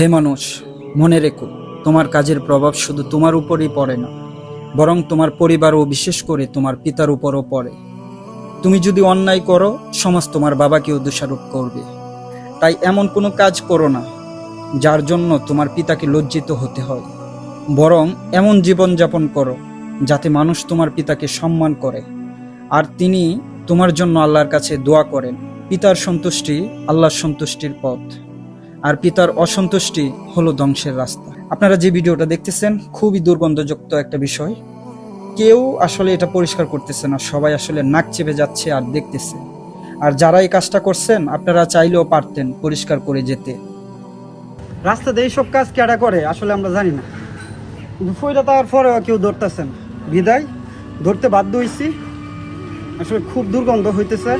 হে মানুষ, মনে রেখো, তোমার কাজের প্রভাব শুধু তোমার উপরই পড়ে না, বরং তোমার পরিবার ও বিশেষ করে তোমার পিতার উপরও পড়ে। তুমি যদি অন্যায় করো, সমাজ তোমার বাবাকেও দোষারোপ করবে। তাই এমন কোনো কাজ করো না, যার জন্য তোমার পিতাকে লজ্জিত হতে হয়। বরং এমন জীবন যাপন করো, যাতে মানুষ তোমার পিতাকে সম্মান করে। আর তিনি তোমার জন্য আল্লাহর কাছে দোয়া করেন, পিতার সন্তুষ্টি আল্লাহর সন্তুষ্টির পথ। আর পিতার অসন্তুষ্টি হলো ধ্বংসের রাস্তা। আপনারা যে ভিডিওটা দেখতেছেন, খুবই দুর্গন্ধযুক্ত একটা বিষয়। কেউ আসলে এটা পরিষ্কার করতেছে না, সবাই আসলে নাক চেপে যাচ্ছে আর দেখতেছে। আর যারা এই কাজটা করছেন, আপনারা চাইলেও পারতেন পরিষ্কার করে যেতে। রাস্তাতে এইসব কাজ কেডা করে, আসলে আমরা জানি না। ফইটা তার পরেও কেউ ধরতেছেন বিদায়, ধরতে বাধ্য হয়েছি আসলে খুব দুর্গন্ধ হইতেছে।